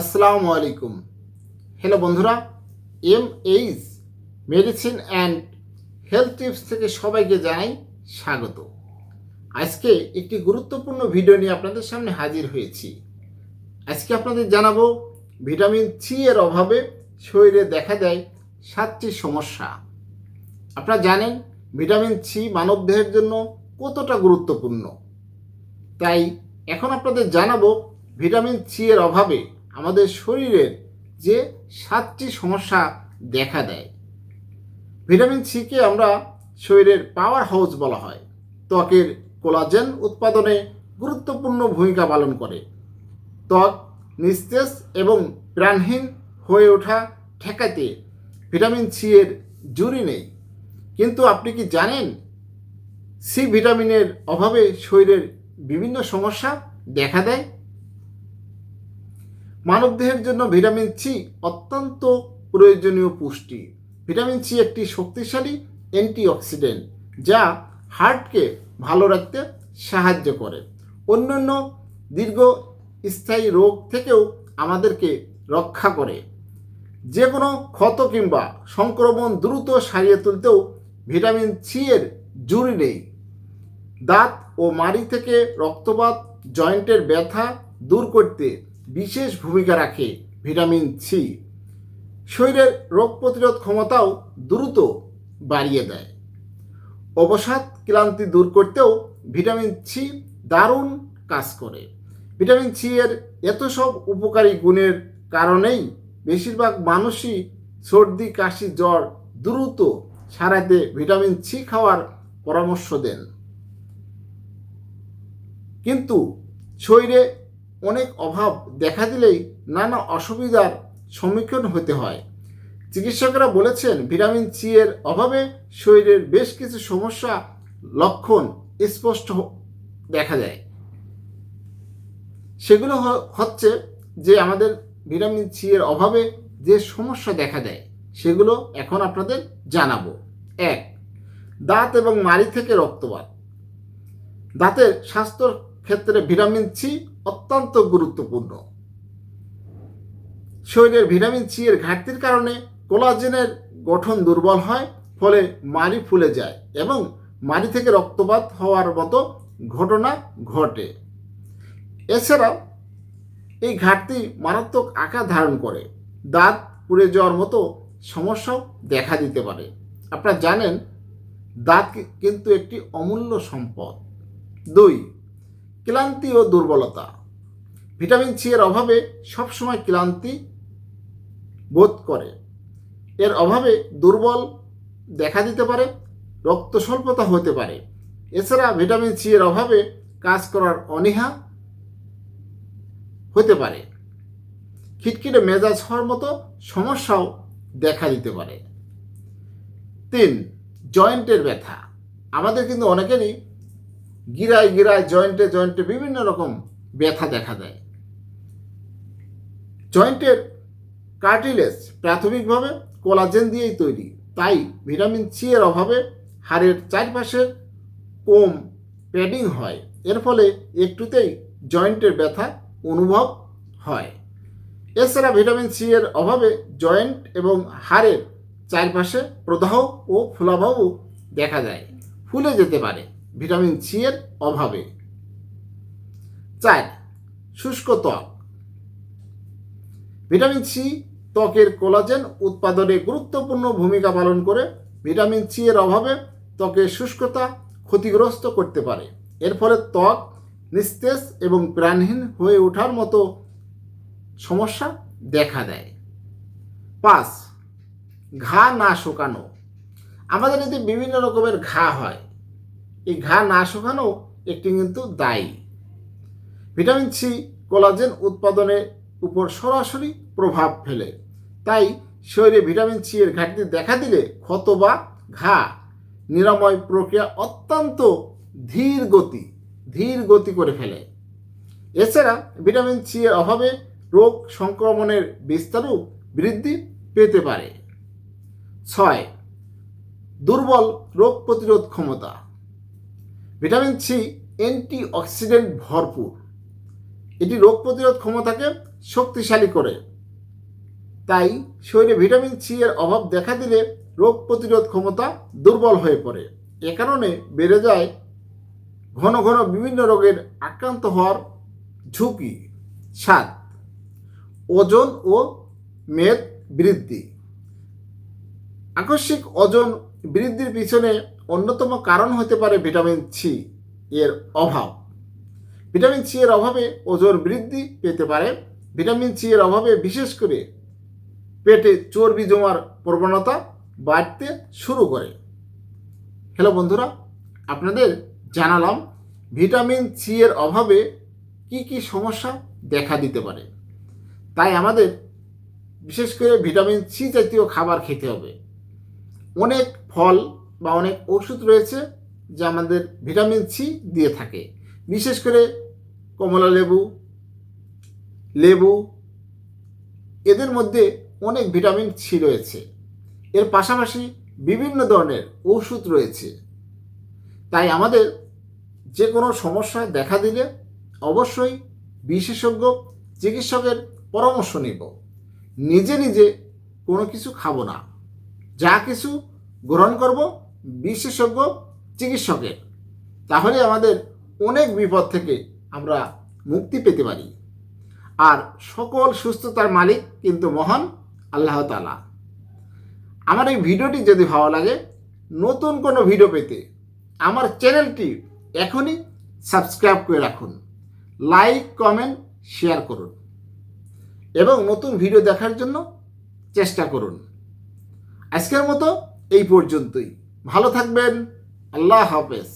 আসসালামু আলাইকুম। হ্যালো বন্ধুরা M H medicine and health tips থেকে সবাইকে জানাই স্বাগত। আজকে একটি গুরুত্বপূর্ণ ভিডিও নিয়ে আপনাদের সামনে হাজির হয়েছি। আজকে আপনাদের জানাব ভিটামিন সি এর অভাবে শরীরে দেখা দেয় সাতটি সমস্যা। আপনারা জানেন ভিটামিন সি মানবদেহের জন্য কতটা গুরুত্বপূর্ণ। তাই এখন আপনাদের জানাব ভিটামিন সি এর অভাবে আমাদের শরীরের যে সাতটি সমস্যা দেখা দেয়। ভিটামিন সিকে আমরা শরীরের পাওয়ার হাউস বলা হয়। ত্বকের কোলাজেন উৎপাদনে গুরুত্বপূর্ণ ভূমিকা পালন করে। ত্বক নিস্তেজ এবং প্রাণহীন হয়ে ওঠা ঠেকাতে ভিটামিন সি এর জুরি নেই। কিন্তু আপনি কি জানেন সি ভিটামিনের অভাবে শরীরের বিভিন্ন সমস্যা দেখা দেয়? মানবদেহের জন্য ভিটামিন সি অত্যন্ত প্রয়োজনীয় পুষ্টি। ভিটামিন সি একটি শক্তিশালী অ্যান্টিঅক্সিডেন্ট যা হার্টকে ভালো রাখতে সাহায্য করে। অন্যান্য দীর্ঘস্থায়ী রোগ থেকেও আমাদেরকে রক্ষা করে। যে কোনো ক্ষত কিংবা সংক্রমণ দ্রুত সারিয়ে তুলতেও ভিটামিন সি এর জুড়ি নেই। দাঁত ও মাড়ি থেকে রক্তপাত, জয়েন্টের ব্যথা দূর করতে বিশেষ ভূমিকা রাখে ভিটামিন সি। শরীরের রোগ প্রতিরোধ ক্ষমতাও দ্রুত বাড়িয়ে দেয়। অবসাদ ক্লান্তি দূর করতেও ভিটামিন সি দারুণ কাজ করে। ভিটামিন সি এর এত সব উপকারী গুণের কারণেই বেশিরভাগ মানুষই সর্দি, কাশি, জ্বর দ্রুত সারাতে ভিটামিন সি খাওয়ার পরামর্শ দেন। কিন্তু শরীরে অনেক অভাব দেখা দিলেই নানা অসুবিধার সম্মুখীন হতে হয়। চিকিৎসকরা বলেছেন, ভিটামিন সি এর অভাবে শরীরের বেশ কিছু সমস্যা লক্ষণ স্পষ্ট দেখা যায়। সেগুলো হচ্ছে যে আমাদের ভিটামিন সি এর অভাবে যে সমস্যা দেখা দেয়, সেগুলো এখন আপনাদের জানাব। এক, দাঁত এবং মাড়ি থেকে রক্তপাত। দাঁতের স্বাস্থ্যর ক্ষেত্রে ভিটামিন সি অত্যন্ত গুরুত্বপূর্ণ। শরীরের ভিটামিন সি এর ঘাটতির কারণে কোলাজেনের গঠন দুর্বল হয়, ফলে মাড়ি ফুলে যায় এবং মাড়ি থেকে রক্তপাত হওয়ার মতো ঘটনা ঘটে। এছাড়াও, এই ঘাটতি মারাত্মক আকার ধারণ করে। দাঁত পুড়ে যাওয়ার মতো সমস্যাও দেখা দিতে পারে। আপনারা জানেন, দাঁত কিন্তু একটি অমূল্য সম্পদ। দুই, ক্লান্তি ও দুর্বলতা। ভিটামিন সি এর অভাবে সবসময় ক্লান্তি বোধ করে। এর অভাবে দুর্বল দেখা দিতে পারে, রক্ত স্বল্পতা হতে পারে। এছাড়া ভিটামিন সি এর অভাবে কাজ করার অনীহা হতে পারে। খিটখিটে মেজাজ হওয়ার মতো সমস্যাও দেখা দিতে পারে। তিন, জয়েন্টের ব্যথা। আমাদের কিন্তু অনেকেরই গিরায় গিরায় জয়েন্টে জয়েন্টে বিভিন্ন রকম ব্যথা দেখা দেয়। জয়েন্টের কার্টিলেজ প্রাথমিকভাবে কোলাজেন দিয়েই তৈরি। তাই ভিটামিন সি এর অভাবে হাড়ের চারপাশের কোম প্যাডিং হয়। এর ফলে একটুতেই জয়েন্টের ব্যথা অনুভব হয়। এছাড়া ভিটামিন সি এর অভাবে জয়েন্ট এবং হাড়ের চারপাশে প্রদাহ ও ফুলাভাবও দেখা যায়। ফুলে যেতে পারে ভিটামিন সি এর অভাবে। চার, শুষ্ক ত্বক। ভিটামিন সি, ত্বকের কোলাজেন উৎপাদনে গুরুত্বপূর্ণ ভূমিকা পালন করে। ভিটামিন সি এর অভাবে ত্বকের শুষ্কতা ক্ষতিগ্রস্ত করতে পারে। এর ফলে ত্বক নিস্তেজ এবং প্রাণহীন হয়ে ওঠার মতো সমস্যা দেখা দেয়। পাঁচ, ঘা না শুকানো। আমাদের এতে বিভিন্ন রকমের ঘা হয়। এই ঘা না শুকানো একটি কিন্তু দায়ী। ভিটামিন সি কোলাজেন উৎপাদনের উপর সরাসরি প্রভাব ফেলে। তাই শরীরে ভিটামিন সি এর ঘাটতি দেখা দিলে ক্ষত বা ঘা নিরাময় প্রক্রিয়া অত্যন্ত ধীর গতি ধীর গতি করে ফেলে। এছাড়া ভিটামিন সি এর অভাবে রোগ সংক্রমণের বিস্তারও বৃদ্ধি পেতে পারে। ছয়, দুর্বল রোগ প্রতিরোধ ক্ষমতা। ভিটামিন সি অ্যান্টি অক্সিডেন্ট ভরপুর। এটি রোগ প্রতিরোধ ক্ষমতাকে শক্তিশালী করে। তাই শরীরে ভিটামিন সি এর অভাব দেখা দিলে রোগ প্রতিরোধ ক্ষমতা দুর্বল হয়ে পড়ে। এ কারণে বেড়ে যায় ঘন ঘন বিভিন্ন রোগের আক্রান্ত হওয়ার ঝুঁকি। সাত, ওজন ও মেদ বৃদ্ধি। আকস্মিক ওজন বৃদ্ধির পিছনে অন্যতম কারণ হতে পারে ভিটামিন সি এর অভাব। ভিটামিন সি এর অভাবে ওজন বৃদ্ধি পেতে পারে ভিটামিন সি এর অভাবে বিশেষ করে পেটে চর্বি জমার প্রবণতা বাড়তে শুরু করে। হ্যালো বন্ধুরা, আপনাদের জানালাম ভিটামিন সি এর অভাবে কি কি সমস্যা দেখা দিতে পারে। তাই আমাদের বিশেষ করে ভিটামিন সি জাতীয় খাবার খেতে হবে। অনেক ফল বা অনেক ওষুধ রয়েছে যা আমাদের ভিটামিন সি দিয়ে থাকে। বিশেষ করে কমলা লেবু লেবু, এদের মধ্যে অনেক ভিটামিন সি রয়েছে। এর পাশাপাশি বিভিন্ন ধরনের ওষুধ রয়েছে। তাই আমাদের যে কোনো সমস্যা দেখা দিলে অবশ্যই বিশেষজ্ঞ চিকিৎসকের পরামর্শ নিব। নিজে নিজে কোনো কিছু খাব না। যা কিছু গ্রহণ করব বিশেষজ্ঞ চিকিৎসকের। তাহলে আমাদের অনেক বিপদ থেকে আমরা মুক্তি পেতে পারি। আর সকল সুস্থতার মালিক কিন্তু মহান আল্লাহ তালা আমার এই ভিডিওটি যদি ভালো লাগে, নতুন কোনো ভিডিও পেতে আমার চ্যানেলটি এখনই সাবস্ক্রাইব করে রাখুন। লাইক, কমেন্ট, শেয়ার করুন। এবং নতুন ভিডিও দেখার জন্য চেষ্টা করুন। আজকের মতো এই পর্যন্তই। ভালো থাকবেন। আল্লাহ হাফেজ।